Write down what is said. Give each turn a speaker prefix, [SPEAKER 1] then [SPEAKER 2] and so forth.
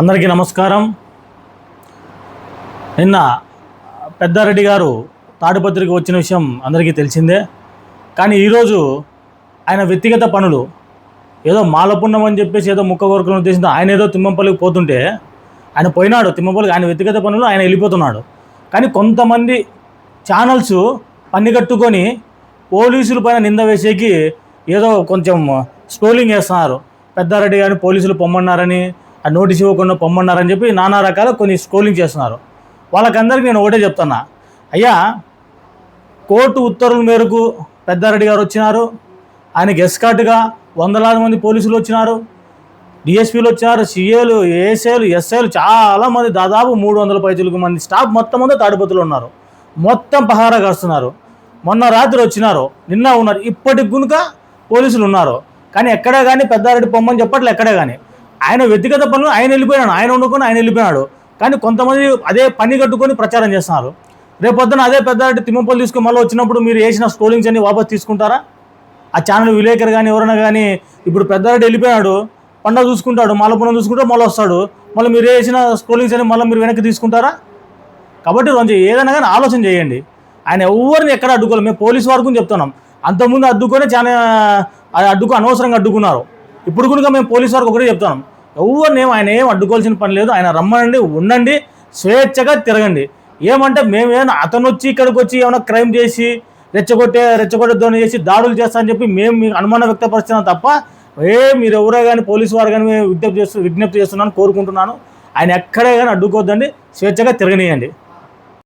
[SPEAKER 1] అందరికీ నమస్కారం. నిన్న పెద్దారెడ్డి గారు తాడిపత్రికి వచ్చిన విషయం అందరికీ తెలిసిందే. కానీ ఈరోజు ఆయన వ్యక్తిగత పనులు ఏదో మాలపుణ్యం అని చెప్పేసి ఏదో ముక్క కొరకలను ఉద్దేశంతో ఆయన ఏదో తిమ్మంపల్లికి పోతుంటే ఆయన పోయినాడు తిమ్మంపల్లికి ఆయన వ్యక్తిగత పనులు ఆయన వెళ్ళిపోతున్నాడు. కానీ కొంతమంది ఛానల్స్ పన్నికట్టుకొని పోలీసుల పైన నింద వేసేకి ఏదో కొంచెం స్ట్రోలింగ్ చేస్తున్నారు. పెద్దారెడ్డి గారిని పోలీసులు పొమ్మన్నారని ఆ నోటీస్ ఇవ్వకుండా పొమ్మన్నారని చెప్పి నానా రకాల కొన్ని స్క్రోలింగ్ చేస్తున్నారు. వాళ్ళకందరికీ నేను ఒకటే చెప్తున్నా. అయ్యా కోర్టు ఉత్తర్వుల మేరకు పెద్దారెడ్డి గారు వచ్చినారు. ఆయనకి ఎస్కాట్గా వందలాది మంది పోలీసులు వచ్చినారు. డిఎస్పీలు వచ్చారు సిఏలు ఏసీలు ఎస్ఐలు చాలా మంది దాదాపు మూడు వందల పైచులకు మంది స్టాఫ్ మొత్తం అంతా తాడిపత్రులు ఉన్నారు. మొత్తం పహారా కాస్తున్నారు. మొన్న రాత్రి వచ్చినారు. నిన్న ఉన్నారు. ఇప్పటికి గునుక పోలీసులు ఉన్నారు. కానీ ఎక్కడే కానీ పెద్దారెడ్డి పొమ్మని చెప్పట్లే ఎక్కడే కానీ. ఆయన వ్యక్తిగత పనులు ఆయన వెళ్ళిపోయాడు ఆయన వండుకొని ఆయన వెళ్ళిపోయాడు కానీ కొంతమంది అదే పని కట్టుకొని ప్రచారం చేస్తున్నారు. రేపొద్దున అదే పెద్దారెడ్డి తిమ్మపల్లి తీసుకుని మళ్ళీ వచ్చినప్పుడు మీరు వేసిన స్క్రోలింగ్స్ అన్ని వాపస్ తీసుకుంటారా? ఆ ఛానల్ విలేకరు కానీ ఎవరైనా కానీ ఇప్పుడు పెద్దారెడ్డి వెళ్ళిపోయాడు పండగ చూసుకుంటాడు. మల్లపురం చూసుకుంటాడు మళ్ళీ వస్తాడు. మళ్ళీ మీరు వేసిన స్క్రోలింగ్స్ అని మళ్ళీ మీరు వెనక్కి తీసుకుంటారా? కాబట్టి రోజు ఏదైనా కానీ ఆలోచన చేయండి. ఆయన ఎవరిని ఎక్కడ అడ్డుకోవాలి మేము పోలీస్ వరకు చెప్తున్నాం. అంతకుముందు అడ్డుకొని చాలా అది అడ్డుకు అనవసరంగా అడ్డుకున్నారు. ఇప్పుడు కూడా మేము పోలీస్ వారికి ఒకటే చెప్తున్నాం. ఎవరిని నేను ఆయన ఏం అడ్డుకోవాల్సిన పని లేదు. ఆయన రమ్మనండి ఉండండి స్వేచ్ఛగా తిరగండి. ఏమంటే మేమేమైనా అతను వచ్చి ఇక్కడికి వచ్చి ఏమైనా క్రైమ్ చేసి రెచ్చగొట్టే రెచ్చగొట్టే ధోని చేసి దాడులు చేస్తా అని చెప్పి మేము మీకు అనుమానం వ్యక్తపరుస్తున్నాం తప్ప ఏ మీరు ఎవరో కానీ పోలీసు వారు కానీ మేము విజ్ఞప్తి చేస్తూ విజ్ఞప్తి చేస్తున్నాను కోరుకుంటున్నాను. ఆయన ఎక్కడే కానీ అడ్డుకోవద్దండి స్వేచ్ఛగా తిరగనియండి.